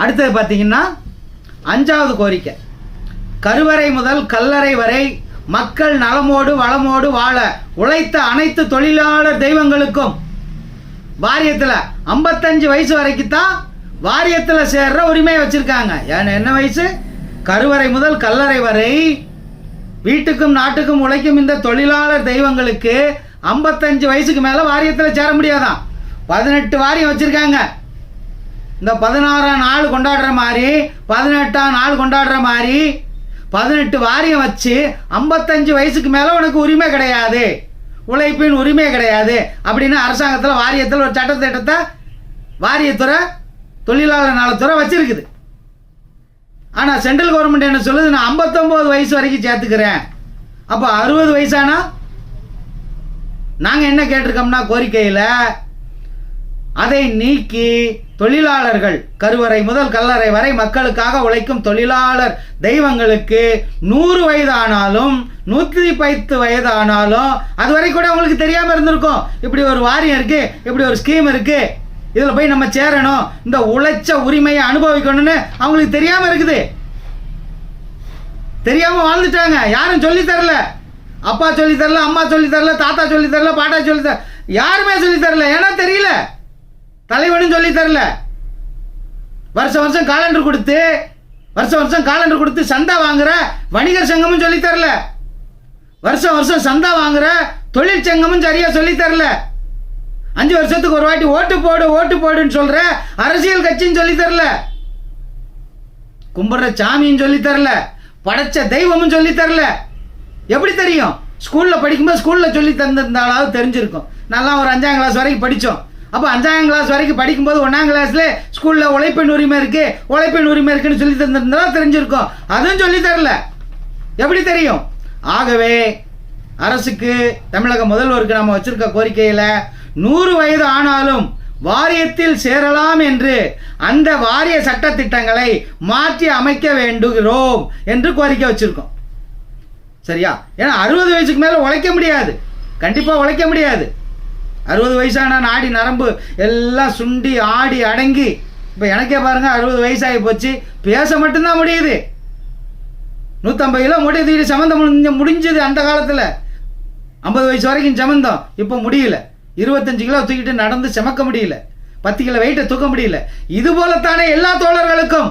அடுத்தது பார்த்தீங்கன்னா அஞ்சாவது கோரிக்கை. கருவறை முதல் கல்லறை வரை மக்கள் நலமோடு வளமோடு வாழ உழைத்த அனைத்து தொழிலாளர் தெய்வங்களுக்கும் வாரியத்தில் ஐம்பத்தஞ்சு வயசு வரைக்கும் தான் வாரியத்தில் சேர்ற உரிமையை வச்சிருக்காங்க. ஏன்னா என்ன வயசு? கருவறை முதல் கல்லறை வரை வீட்டுக்கும் நாட்டுக்கும் உழைக்கும் இந்த தொழிலாளர் தெய்வங்களுக்கு ஐம்பத்தஞ்சு வயசுக்கு மேலே வாரியத்தில் சேர முடியாதான். பதினெட்டு வாரியம் வச்சுருக்காங்க. இந்த பதினாறாம் நாள் கொண்டாடுற மாதிரி பதினெட்டாம் நாள் கொண்டாடுற மாதிரி பதினெட்டு வாரியம் வச்சு ஐம்பத்தஞ்சு வயசுக்கு மேலே உனக்கு உரிமை கிடையாது. உழைப்பின் உரிமை கிடையாது. அப்படின்னு அரசாங்கத்தில் வாரியத்தில் ஒரு சட்டத்திட்டத்தை வாரியத்துறை தொழிலாளர் நலத்துறை வச்சிருக்குது. ஆனால் சென்ட்ரல் கவர்மெண்ட் என்ன சொல்லுது? நான் ஐம்பத்தொம்போது வயசு வரைக்கும் சேர்த்துக்கிறேன். அப்போ அறுபது வயசானா? நாங்கள் என்ன கேட்டிருக்கோம்னா கோரிக்கையில் அதை நீக்கி தொழிலாளர்கள் கருவறை முதல் கல்லறை வரை மக்களுக்காக உழைக்கும் தொழிலாளர் தெய்வங்களுக்கு நூறு வயதானாலும் நூற்றி பத்து வயதானாலும் அது வரை கூட அவங்களுக்கு தெரியாமல் இருந்திருக்கும். இப்படி ஒரு வாரியம் இருக்கு இப்படி ஒரு ஸ்கீம் இருக்கு. இதில் போய் நம்ம சேரணும். இந்த உழைச்ச உரிமையை அனுபவிக்கணும்னு அவங்களுக்கு தெரியாமல் இருக்குது. தெரியாமல் வாழ்ந்துட்டாங்க. யாரும் சொல்லி தரல. அப்பா சொல்லி தரல அம்மா சொல்லி தரல தாத்தா சொல்லி தரல பாட்டா சொல்லி தர யாருமே சொல்லி தரல. ஏன்னா தெரியல. தலைவனும் சொல்லி தரல. வருஷம் வருஷம் காலண்டர் கொடுத்து வருஷம் வருஷம் காலண்டர் கொடுத்து சந்தா வாங்குற வணிகர் சங்கமும் சொல்லி தரல. வருஷம் வருஷம் சந்தா வாங்குற தொழிற்சங்கமும் சரியா சொல்லி தரல. அஞ்சு வருஷத்துக்கு ஒரு வாட்டி ஓட்டு போடு ஓட்டு போடுன்னு சொல்ற அரசியல் கட்சின்னு சொல்லி தரல. கும்பிடுற சாமியும் சொல்லி தரல. படைச்ச தெய்வமும் சொல்லி தரல. எப்படி தெரியும்? ஸ்கூல்ல படிக்கும்போது ஸ்கூல்ல சொல்லி தந்திருந்தாலாவது தெரிஞ்சிருக்கும். நல்லா ஒரு அஞ்சாம் கிளாஸ் வரைக்கும் படித்தோம் அப்போ அஞ்சாம் கிளாஸ் வரைக்கும் படிக்கும்போது ஒன்றாம் கிளாஸில் ஸ்கூலில் உழைப்பின் உரிமை இருக்குது உழைப்பின் உரிமை இருக்குன்னு சொல்லி தந்திருந்தா தெரிஞ்சிருக்கும். அதுவும் சொல்லி தரல. எப்படி தெரியும்? ஆகவே அரசுக்கு தமிழக முதல்வருக்கு நம்ம வச்சிருக்க கோரிக்கையில் நூறு வயது ஆனாலும் வாரியத்தில் சேரலாம் என்று அந்த வாரிய சட்ட திட்டங்களை மாற்றி அமைக்க வேண்டுகிறோம் என்று கோரிக்கை வச்சிருக்கோம். சரியா? ஏன்னா அறுபது வயசுக்கு மேலே உழைக்க முடியாது. கண்டிப்பாக உழைக்க முடியாது. அறுபது வயசான நாடி நரம்பு எல்லாம் சுண்டி ஆடி அடங்கி. இப்போ எனக்கே பாருங்கள் அறுபது வயசாகி போச்சு. பேச மட்டும்தான் முடியுது. நூற்றம்பது கிலோ முடிய தூக்கி சம்மந்தம் முடிஞ்ச முடிஞ்சது அந்த காலத்தில். ஐம்பது வயசு வரைக்கும் சமந்தம். இப்போ முடியல. இருபத்தஞ்சு கிலோ தூக்கிட்டு நடந்து சமக்க முடியல. பத்து கிலோ வெயிட்டை தூக்க முடியல. இது போலத்தானே எல்லா தோழர்களுக்கும்.